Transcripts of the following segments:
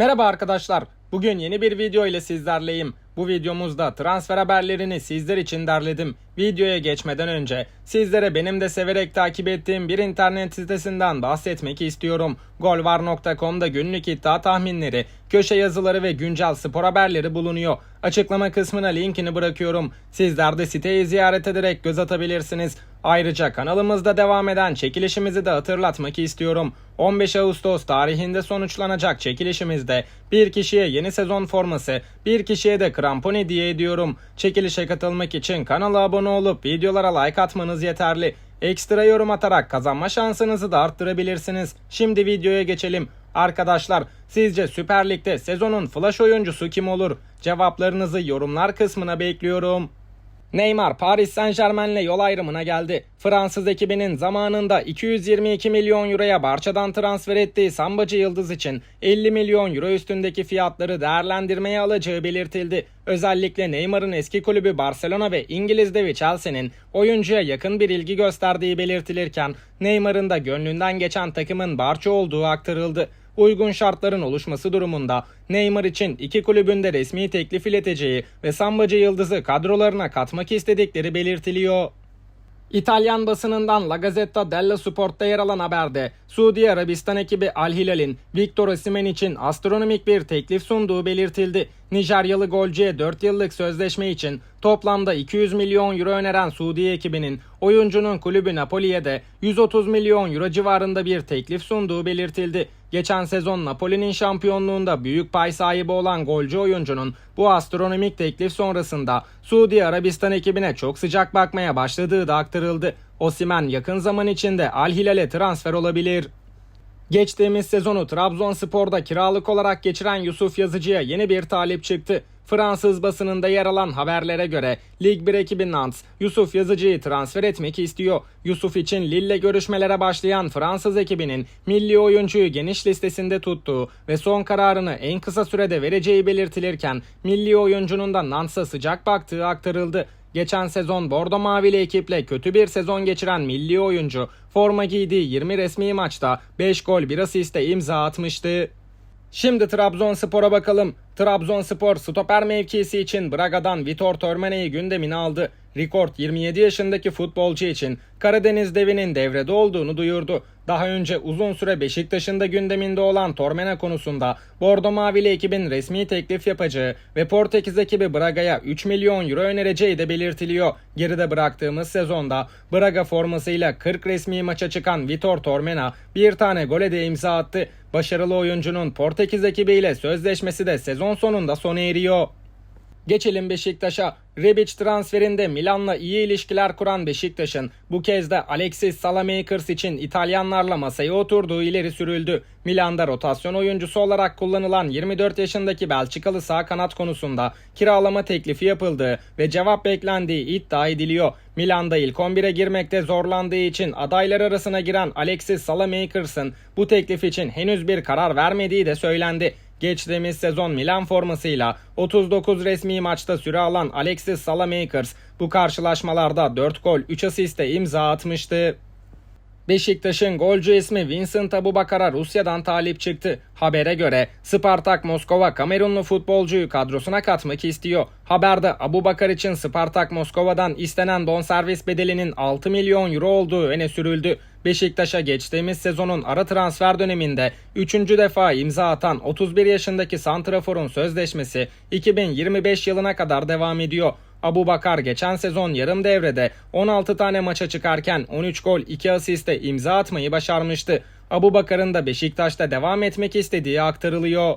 Merhaba arkadaşlar. Bugün yeni bir video ile sizlerleyim. Bu videomuzda transfer haberlerini sizler için derledim. Videoya geçmeden önce sizlere benim de severek takip ettiğim bir internet sitesinden bahsetmek istiyorum. Golvar.com'da günlük iddia tahminleri, köşe yazıları ve güncel spor haberleri bulunuyor. Açıklama kısmına linkini bırakıyorum. Sizler de siteyi ziyaret ederek göz atabilirsiniz. Ayrıca kanalımızda devam eden çekilişimizi de hatırlatmak istiyorum. 15 Ağustos tarihinde sonuçlanacak çekilişimizde bir kişiye yeni sezon forması, bir kişiye de krampon hediye ediyorum. Çekilişe katılmak için kanala abone olup videolara like atmanız yeterli. Ekstra yorum atarak kazanma şansınızı da arttırabilirsiniz. Şimdi videoya geçelim. Arkadaşlar sizce Süper Lig'de sezonun flash oyuncusu kim olur? Cevaplarınızı yorumlar kısmına bekliyorum. Neymar Paris Saint Germain'le yol ayrımına geldi. Fransız ekibinin zamanında 222 milyon euroya Barça'dan transfer ettiği sambacı yıldız için 50 milyon euro üstündeki fiyatları değerlendirmeye alacağı belirtildi. Özellikle Neymar'ın eski kulübü Barcelona ve İngiliz devi Chelsea'nin oyuncuya yakın bir ilgi gösterdiği belirtilirken Neymar'ın da gönlünden geçen takımın Barça olduğu aktarıldı uygun şartların oluşması durumunda Neymar için iki kulübün de resmi teklif ileteceği ve Sambacı Yıldız'ı kadrolarına katmak istedikleri belirtiliyor. İtalyan basınından La Gazzetta dello Sport'ta yer alan haberde Suudi Arabistan ekibi Al Hilal'in Victor Osimhen için astronomik bir teklif sunduğu belirtildi. Nijeryalı golcüye 4 yıllık sözleşme için toplamda 200 milyon euro öneren Suudi ekibinin oyuncunun kulübü Napoli'ye de 130 milyon euro civarında bir teklif sunduğu belirtildi. Geçen sezon Napoli'nin şampiyonluğunda büyük pay sahibi olan golcü oyuncunun bu astronomik teklif sonrasında Suudi Arabistan ekibine çok sıcak bakmaya başladığı da aktarıldı. Osimen yakın zaman içinde Al Hilal'e transfer olabilir. Geçtiğimiz sezonu Trabzonspor'da kiralık olarak geçiren Yusuf Yazıcı'ya yeni bir talip çıktı. Fransız basınında yer alan haberlere göre Lig 1 ekibi Nantes Yusuf Yazıcı'yı transfer etmek istiyor. Yusuf için Lille görüşmelere başlayan Fransız ekibinin milli oyuncuyu geniş listesinde tuttuğu ve son kararını en kısa sürede vereceği belirtilirken milli oyuncunun da Nantes'a sıcak baktığı aktarıldı. Geçen sezon Bordo Mavili ekiple kötü bir sezon geçiren milli oyuncu forma giydiği 20 resmi maçta 5 gol 1 asiste imza atmıştı. Şimdi Trabzonspor'a bakalım. Trabzonspor stoper mevkisi için Braga'dan Vitor Tormene'yi gündemine aldı. Rekord 27 yaşındaki futbolcu için Karadeniz devinin devrede olduğunu duyurdu. Daha önce uzun süre Beşiktaş'ın da gündeminde olan Tormena konusunda Bordo Mavili ekibin resmi teklif yapacağı ve Portekiz ekibi Braga'ya 3 milyon euro önereceği de belirtiliyor. Geride bıraktığımız sezonda Braga formasıyla 40 resmi maça çıkan Vitor Tormena bir tane gole de imza attı. Başarılı oyuncunun Portekiz ekibiyle sözleşmesi de sezon sonunda sona eriyor. Geçelim Beşiktaş'a. Rebic transferinde Milan'la iyi ilişkiler kuran Beşiktaş'ın bu kez de Alexis Salamakers için İtalyanlarla masaya oturduğu ileri sürüldü. Milan'da rotasyon oyuncusu olarak kullanılan 24 yaşındaki Belçikalı sağ kanat konusunda kiralama teklifi yapıldığı ve cevap beklendiği iddia ediliyor. Milan'da ilk 11'e girmekte zorlandığı için adaylar arasına giren Alexis Salamakers'ın bu teklif için henüz bir karar vermediği de söylendi. Geçtiğimiz sezon Milan formasıyla 39 resmi maçta süre alan Alexis Salamakers bu karşılaşmalarda 4 gol 3 asiste imza atmıştı. Beşiktaş'ın golcü ismi Vincent Abubakar'a Rusya'dan talip çıktı. Habere göre Spartak Moskova Kamerunlu futbolcuyu kadrosuna katmak istiyor. Haberde Abubakar için Spartak Moskova'dan istenen bonservis bedelinin 6 milyon euro olduğu öne sürüldü. Beşiktaş'a geçtiğimiz sezonun ara transfer döneminde 3. defa imza atan 31 yaşındaki Santrafor'un sözleşmesi 2025 yılına kadar devam ediyor. Abu Bakar geçen sezon yarım devrede 16 tane maça çıkarken 13 gol 2 asiste imza atmayı başarmıştı. Abu Bakar'ın da Beşiktaş'ta devam etmek istediği aktarılıyor.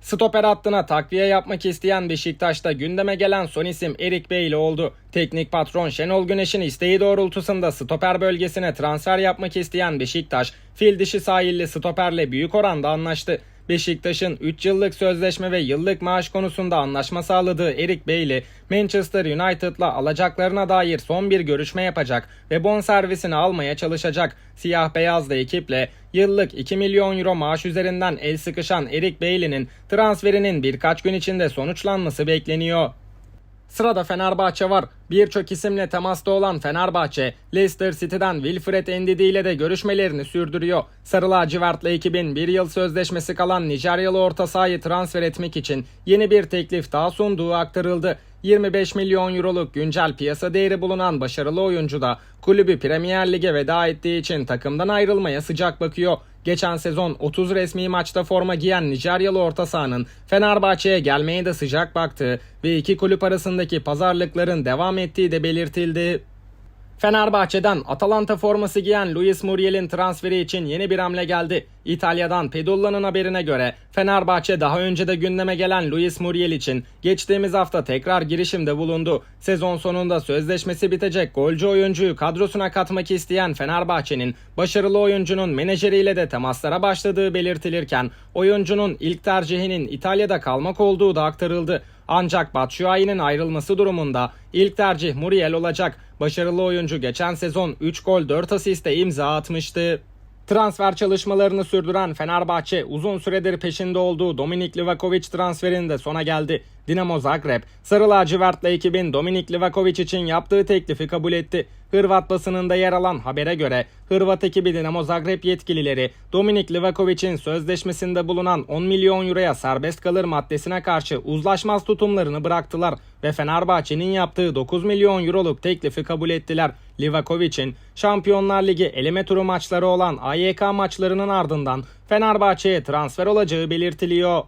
Stoper hattına takviye yapmak isteyen Beşiktaş'ta gündeme gelen son isim Erik Beyli oldu. Teknik patron Şenol Güneş'in isteği doğrultusunda stoper bölgesine transfer yapmak isteyen Beşiktaş, fil dişi sahilli stoperle büyük oranda anlaştı. Beşiktaş'ın 3 yıllık sözleşme ve yıllık maaş konusunda anlaşma sağladığı Erik Bailey, Manchester United'la alacaklarına dair son bir görüşme yapacak ve bonservisini almaya çalışacak. Siyah beyazlı ekiple yıllık 2 milyon euro maaş üzerinden el sıkışan Erik Bailey'nin transferinin birkaç gün içinde sonuçlanması bekleniyor. Sırada Fenerbahçe var. Birçok isimle temasta olan Fenerbahçe, Leicester City'den Wilfred Ndidi ile de görüşmelerini sürdürüyor. Sarı lacivertli ekibin bir yıl sözleşmesi kalan Nijeryalı orta sahayı transfer etmek için yeni bir teklif daha sunduğu aktarıldı. 25 milyon euroluk güncel piyasa değeri bulunan başarılı oyuncu da kulübü Premier Lig'e veda ettiği için takımdan ayrılmaya sıcak bakıyor. Geçen sezon 30 resmi maçta forma giyen Nijeryalı orta sahanın Fenerbahçe'ye gelmeye de sıcak baktığı ve iki kulüp arasındaki pazarlıkların devam ettiği de belirtildi. Fenerbahçe'den Atalanta forması giyen Luis Muriel'in transferi için yeni bir hamle geldi. İtalya'dan Pedulla'nın haberine göre Fenerbahçe daha önce de gündeme gelen Luis Muriel için geçtiğimiz hafta tekrar girişimde bulundu. Sezon sonunda sözleşmesi bitecek golcü oyuncuyu kadrosuna katmak isteyen Fenerbahçe'nin başarılı oyuncunun menajeriyle de temaslara başladığı belirtilirken oyuncunun ilk tercihinin İtalya'da kalmak olduğu da aktarıldı. Ancak Batshuayi'nin ayrılması durumunda ilk tercih Muriel olacak. Başarılı oyuncu geçen sezon 3 gol 4 asiste imza atmıştı. Transfer çalışmalarını sürdüren Fenerbahçe uzun süredir peşinde olduğu Dominik Livakovic transferinde sona geldi. Dinamo Zagreb, Sarı Lacivert'le ekibin Dominik Livakovic için yaptığı teklifi kabul etti. Hırvat basınında yer alan habere göre Hırvat ekibi Dinamo Zagreb yetkilileri Dominik Livakovic'in sözleşmesinde bulunan 10 milyon euroya serbest kalır maddesine karşı uzlaşmaz tutumlarını bıraktılar ve Fenerbahçe'nin yaptığı 9 milyon euroluk teklifi kabul ettiler. Livakovic'in Şampiyonlar Ligi eleme turu maçları olan AYK maçlarının ardından Fenerbahçe'ye transfer olacağı belirtiliyor.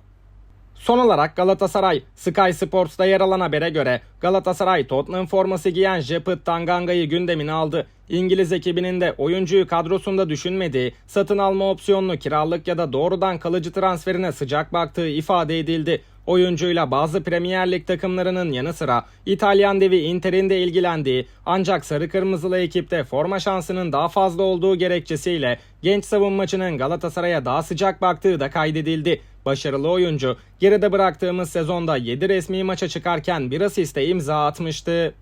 Son olarak Galatasaray, Sky Sports'ta yer alan habere göre Galatasaray Tottenham forması giyen Jepet Tanganga'yı gündemine aldı. İngiliz ekibinin de oyuncuyu kadrosunda düşünmediği, satın alma opsiyonlu kiralık ya da doğrudan kalıcı transferine sıcak baktığı ifade edildi. Oyuncuyla bazı Premier Lig takımlarının yanı sıra İtalyan devi Inter'in de ilgilendiği ancak sarı kırmızılı ekipte forma şansının daha fazla olduğu gerekçesiyle genç savunmacının Galatasaray'a daha sıcak baktığı da kaydedildi. Başarılı oyuncu geride bıraktığımız sezonda 7 resmi maça çıkarken bir asiste imza atmıştı.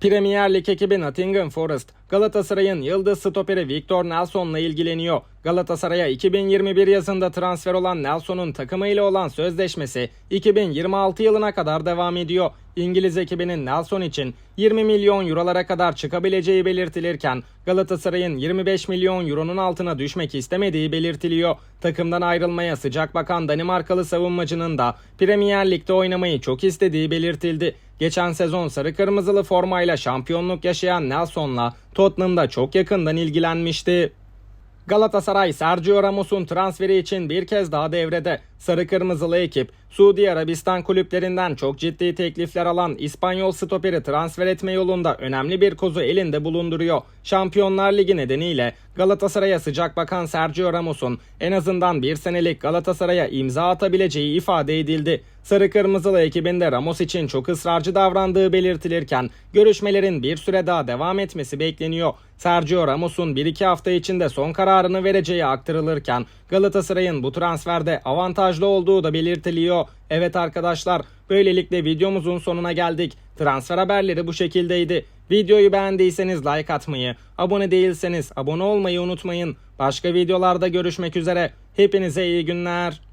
Premier Lig ekibi Nottingham Forest, Galatasaray'ın yıldız stoperi Victor Nelson'la ilgileniyor. Galatasaray'a 2021 yazında transfer olan Nelson'un takımıyla olan sözleşmesi 2026 yılına kadar devam ediyor. İngiliz ekibinin Nelson için 20 milyon eurolara kadar çıkabileceği belirtilirken Galatasaray'ın 25 milyon euronun altına düşmek istemediği belirtiliyor. Takımdan ayrılmaya sıcak bakan Danimarkalı savunmacının da Premier Lig'de oynamayı çok istediği belirtildi. Geçen sezon sarı kırmızılı formayla şampiyonluk yaşayan Nelson'la Tottenham'da çok yakından ilgilenmişti. Galatasaray Sergio Ramos'un transferi için bir kez daha devrede. Sarı kırmızılı ekip Suudi Arabistan kulüplerinden çok ciddi teklifler alan İspanyol stoperi transfer etme yolunda önemli bir kozu elinde bulunduruyor. Şampiyonlar Ligi nedeniyle Galatasaray'a sıcak bakan Sergio Ramos'un en azından bir senelik Galatasaray'a imza atabileceği ifade edildi. Sarı kırmızılı ekibinde Ramos için çok ısrarcı davrandığı belirtilirken görüşmelerin bir süre daha devam etmesi bekleniyor. Sergio Ramos'un 1-2 hafta içinde son kararını vereceği aktarılırken Galatasaray'ın bu transferde avantajlı olduğu da belirtiliyor. Evet arkadaşlar böylelikle videomuzun sonuna geldik. Transfer haberleri bu şekildeydi. Videoyu beğendiyseniz like atmayı, abone değilseniz abone olmayı unutmayın. Başka videolarda görüşmek üzere. Hepinize iyi günler.